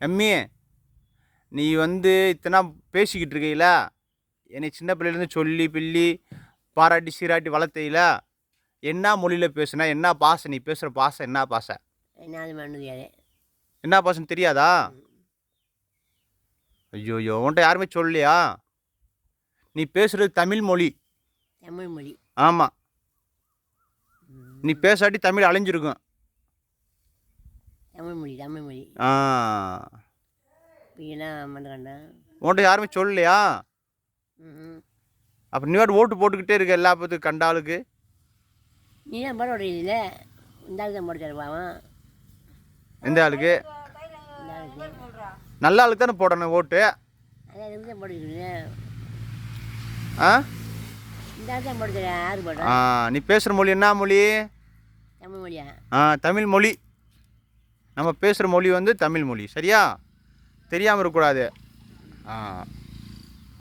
Emmy நீ வந்து இத்தனை பேசிக்கிட்டு இருக்கையில என்னை சின்ன பிள்ளையிலேருந்து சொல்லி பிள்ளி பாராட்டி சீராட்டி வளர்த்தையில என்ன மொழியில் பேசுனா என்ன பாசை நீ பேசுகிற பாசை என்ன பாசை என்ன பாசன்னு தெரியாதா? ஐயோ ஐயோ உன்ட்ட யாருமே சொல்லலையா? நீ பேசுகிறது தமிழ் மொழி. தமிழ் மொழி. ஆமாம் நீ பேசாட்டி தமிழ் அழிஞ்சிருக்கும். தமிழ் மொழி தமிழ் மொழி. ஆ. என்ன பண்ணுறாண்டா உன்ட்ட யாருமே சொல்லலையா? அப்போ நீ ஓட்டு போட்டுக்கிட்டே இருக்க எல்லா பத்துக்கு கண்ட ஆளுக்கு. நீ தான் போட விடுறீங்கள இந்த ஆள் தான் போட்டு தருவான் எந்த ஆளுக்கு? ஆளுக்கு. நல்ல ஆளுக்கு தானே போடணும் ஓட்டு. ஆ? ஆ நீ பேசுகிற மொழி என்ன மொழி? தமிழ் மொழியா? ஆ தமிழ் மொழி. நம்ம பேசுகிற மொழி வந்து தமிழ் மொழி. சரியா? தெரியாமல் இருக்கக்கூடாது.